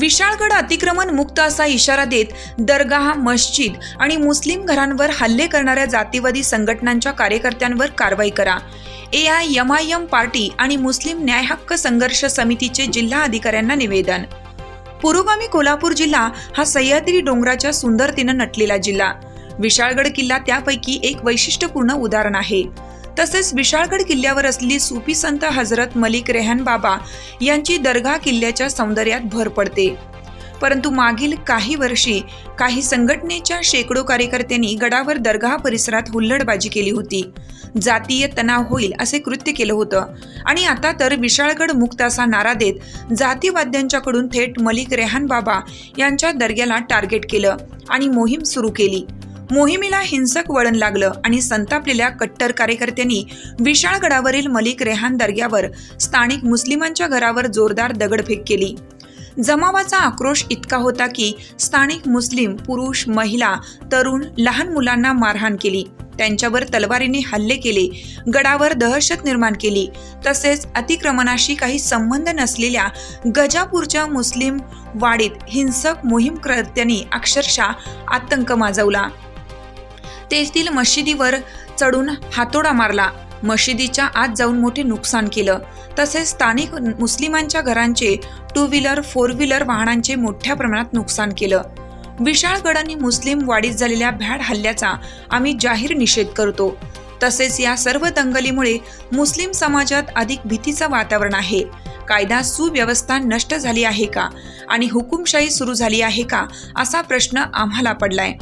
विशाळगड अतिक्रमण मुक्त असा इशारा देत दरगाह मस्जिद आणि मुस्लिम घरांवर हल्ले करणाऱ्या जातीवादी संघटनांच्या कार्यकर्त्यांवर कारवाई करा. A I M I M party आणि मुस्लिम न्याय हक्क संघर्ष समितीचे जिल्हा अधिकाऱ्यांना निवेदन. पुरोगामी कोल्हापूर जिल्हा हा सह्याद्री डोंगराच्या सुंदरतेनं नटलेला जिल्हा. विशाळगड किल्ला त्यापैकी एक वैशिष्ट्यपूर्ण उदाहरण आहे. तसेच विशाळगड किल्ल्यावर असलेली सुफी संत हजरत मलिक रेहान बाबा यांची दर्गा किल्ल्याच्या सौंदर्यात भर पडते. परंतु मागील काही वर्षी काही संघटनेच्या शेकडो कार्यकर्त्यांनी गडावर दर्गा परिसरात हुल्लडबाजी केली होती. जातीय तणाव होईल असे कृत्य केलं होतं. आणि आता तर विशाळगड मुक्त असा नारा देत जातीवाद्यांच्याकडून थेट मलिक रेहान बाबा यांच्या दर्ग्याला टार्गेट केलं आणि मोहीम सुरू केली. मोहिमेला हिंसक वळण लागलं आणि संतापलेल्या कट्टर कार्यकर्त्यांनी विशाळगडावरील मलिक रेहान दर्ग्यावर स्थानिक मुस्लिमांच्या घरावर जोरदार दगडफेक केली. जमावाचा आक्रोश इतका होता की स्थानिक मुस्लिम पुरुष महिला तरुण लहान मुलांना मारहाण केली. त्यांच्यावर तलवारीने हल्ले केले. गडावर दहशत निर्माण केली. तसेच अतिक्रमणाशी काही संबंध नसलेल्या गजापूरच्या मुस्लिम वाडीत हिंसक मोहीमकर्त्यांनी अक्षरशः आतंक माजवला. तेथील मशिदीवर चढून हातोडा मारला. मशिदीच्या आत जाऊन मोठे नुकसान केलं. तसेच स्थानिक मुस्लिमांच्या घरांचे टू व्हीलर फोर व्हीलर वाहनांचे मोठ्या प्रमाणात नुकसान केलं. विशाळगड आणि मुस्लिम वाडीत झालेल्या भ्याड हल्ल्याचा आम्ही जाहीर निषेध करतो. तसेच या सर्व दंगलीमुळे मुस्लिम समाजात अधिक भीतीचं वातावरण आहे. कायदा सुव्यवस्था नष्ट झाली आहे का? आणि हुकुमशाही सुरू झाली आहे का? असा प्रश्न आम्हाला पडलाय.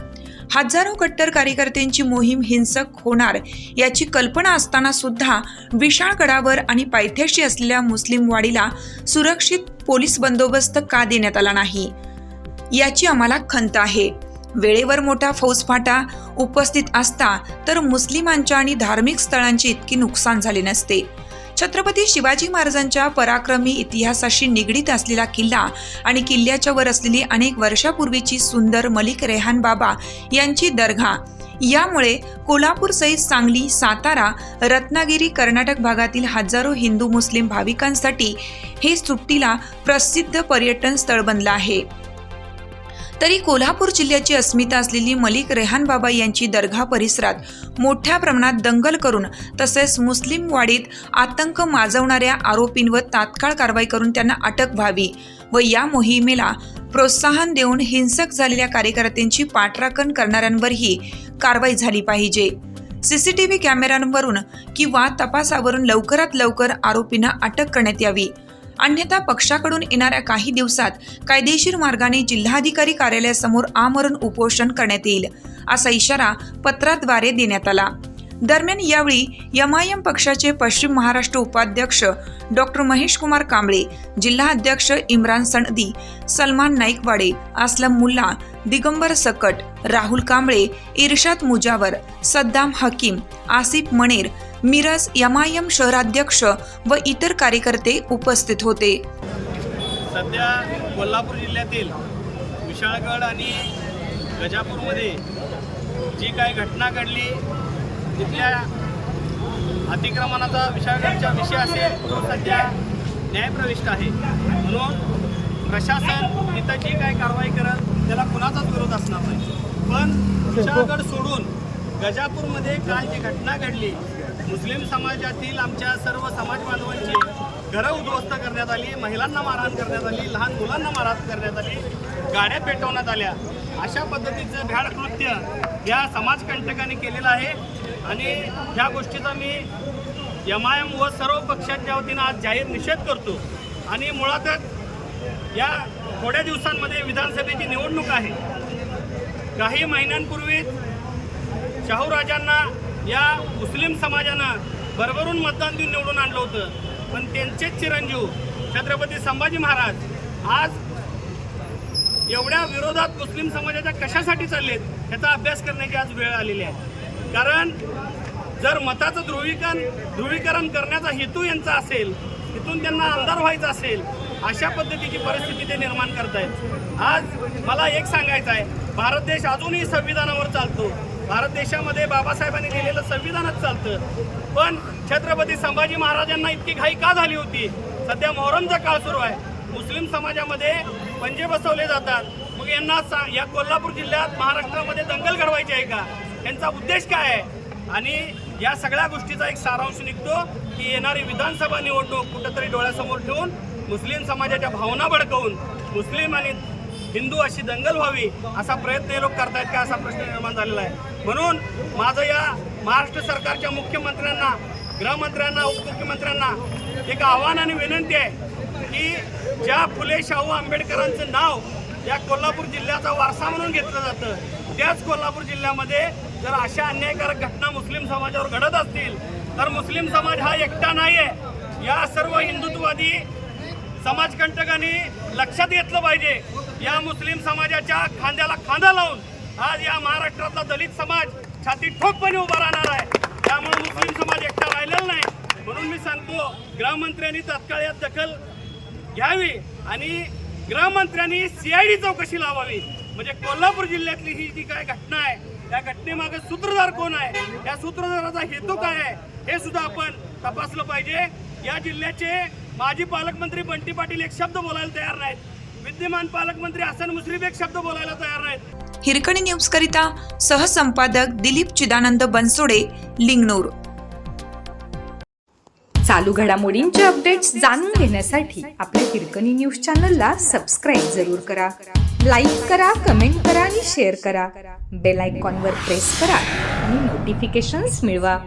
हजारो कट्टर कार्यकर्त्यांची मोहीम हिंसक होणार याची कल्पना असताना सुद्धा विशाळगडावर आणि पायथ्याशी असलेल्या मुस्लिम वाडीला सुरक्षित पोलीस बंदोबस्त का देण्यात आला नाही? याची आम्हाला खंत आहे. वेळेवर मोठा फौजफाटा उपस्थित असता तर मुस्लिमांच्या आणि धार्मिक स्थळांचे इतके नुकसान झाले नसते. छत्रपती शिवाजी महाराजांच्या पराक्रमी इतिहासाशी निगडीत असलेला किल्ला आणि किल्ल्याच्या वर असलेली अनेक वर्षापूर्वीची सुंदर मलिक रेहान बाबा यांची दर्गा यामुळे कोल्हापूरसहित सांगली सातारा रत्नागिरी कर्नाटक भागातील हजारो हिंदू मुस्लिम भाविकांसाठी हे सुट्टीला प्रसिद्ध पर्यटन स्थळ बनलं आहे. तरी कोल्हापूर जिल्ह्याची अस्मिता असलेली मलिक रेहान बाबा यांची दर्गा परिसरात मोठ्या प्रमाणात दंगल करून तसेच मुस्लिम वाडीत आतंक माजवणाऱ्या आरोपींवर तात्काळ कारवाई करून त्यांना अटक व्हावी व या मोहिमेला प्रोत्साहन देऊन हिंसक झालेल्या कार्यकर्त्यांची पाठराखण करणाऱ्यांवरही कारवाई झाली पाहिजे. सीसीटीव्ही कॅमेऱ्यांवरून किंवा तपासावरून लवकरात लवकर आरोपींना अटक करण्यात यावी. अन्यथा पक्षाकडून येणाऱ्या काही दिवसात कायदेशीर मार्गाने जिल्हाधिकारी कार्यालयासमोर आमरण उपोषण करण्यात येईल असा इशारा पत्राद्वारे देण्यात आला. दरम्यान यावेळी एमआयएम पक्षाचे पश्चिम महाराष्ट्र उपाध्यक्ष डॉक्टर महेश कुमार कांबळे जिल्हा अध्यक्ष इम्रान सणदी सलमान नाईकवाडे असलम मुल्ला दिगंबर सकट राहुल कांबळे इर्शाद मुजावर सद्दाम हकीम आसिफ मणेर मिरज एमआयएम शहराध्यक्ष व इतर कार्यकर्ते उपस्थित होते. सध्या कोल्हापूर जिल्ह्यातील विशाळगड आणि गजापूरमध्ये जी काही घटना घडली तिथल्या अतिक्रमणाचा विशाळगडचा विषय असेल तो सध्या न्यायप्रविष्ट आहे. म्हणून प्रशासन इथं जी काही कारवाई करत त्याला कुणाचाच विरोध असणार नाही. पण विशाळगड सोडून गजापूरमध्ये काल जी घटना घडली मुस्लिम समाजातील आमच्या सर्व समाज बांधवांची घरं उद्ध्वस्त करण्यात आली महिलांना मारहाण करण्यात आली लहान मुलांना मारहाण करण्यात आली गाड्या पेटवण्यात आल्या. अशा पद्धतीचं भ्याड कृत्य या समाजकंटकांनी केलेलं आहे. आणि ह्या गोष्टीचा मी एम आय एम व सर्व पक्षांच्या वतीनं आज जाहीर निषेध करतो. आणि मुळातच या थोड्या दिवसांमध्ये विधानसभेची निवडणूक आहे. काही महिन्यांपूर्वीच शाहूराजांना या मुस्लिम समाजानं भरभरून मतदान देऊन निवडून आणलं होतं. पण त्यांचेच चिरंजीव छत्रपती संभाजी महाराज आज एवढ्या विरोधात मुस्लिम समाजाच्या कशासाठी चाललेत ह्याचा अभ्यास करण्याची आज वेळ आलेली आहे. कारण जर मताचं ध्रुवीकरण ध्रुवीकरण करण्याचा हेतू यांचा असेल तिथून त्यांना आमदार व्हायचा असेल अशा पद्धतीची परिस्थिती ते निर्माण करतायत. आज मला एक सांगायचं आहे. भारत देश अजूनही संविधानावर चालतो. भारत देशामध्ये बाबासाहेबांनी लिहिलेलं संविधानच चालतं. पण छत्रपती संभाजी महाराजांना इतकी घाई का झाली होती? सध्या मोहरमचा काळ सुरू आहे. मुस्लिम समाजामध्ये पंजे बसवले जातात. मग यांना सा- या कोल्हापूर जिल्ह्यात महाराष्ट्रामध्ये दंगल घडवायची आहे का? यांचा उद्देश काय आहे? आणि या सगळ्या गोष्टीचा एक सारांश निघतो की येणारी विधानसभा निवडणूक कुठंतरी डोळ्यासमोर ठेवून मुस्लिम समाजाच्या भावना भडकवून मुस्लिम आणि हिंदू अशी दंगल व्हावी असा प्रयत्न हे लोक करतायत का असा प्रश्न निर्माण झालेला आहे. म्हणून माझं या महाराष्ट्र सरकारच्या मुख्यमंत्र्यांना गृहमंत्र्यांना उपमुख्यमंत्र्यांना एक आव्हान आणि विनंती आहे की ज्या फुले शाहू आंबेडकरांचं नाव या कोल्हापूर जिल्ह्याचा वारसा म्हणून घेतलं जातं त्याच कोल्हापूर जिल्ह्यामध्ये जर अशा अन्यायकारक घटना मुस्लिम समाजावर घडत असतील तर मुस्लिम समाज हा एकटा नाही आहे या सर्व हिंदुत्ववादी समाजकंटकांनी लक्षात घेतलं पाहिजे. या मुस्लिम समाजाच्या खांद्याला खांदा लावून आज या महाराष्ट्रातला दलित समाज छाती ठोकपणे उभा राहणार आहे. त्यामुळे मुस्लिम समाज एकटा राहिलेला नाही. म्हणून मी सांगतो गृहमंत्र्यांनी तात्काळ यात दखल घ्यावी आणि गृहमंत्र्यांनी सीआयडी चौकशी लावावी. म्हणजे कोल्हापूर जिल्ह्यातली ही जी काय घटना आहे त्या घटनेमागे सूत्रधार कोण आहे या सूत्रधाराचा हेतू काय आहे हे सुद्धा आपण तपासलं पाहिजे. या जिल्ह्याचे माजी पालकमंत्री बंटी पाटील एक शब्द बोलायला तयार नाहीत. विद्यमान पालकमंत्री हसन मुश्रीफ एक शब्द बोलायला तयार नाहीत. हिरकणी न्यूजकरिता सहसंपादक दिलीप चिदानंद बनसोडे लिंगनूर. चालू घडामोडींचे अपडेट्स जाणून घेण्यासाठी आपल्या हिरकणी न्यूज चॅनलला सबस्क्राईब जरूर करा. लाईक करा कमेंट करा आणि शेअर करा. बेल आयकॉनवर प्रेस करा आणि नोटिफिकेशन्स मिळवा.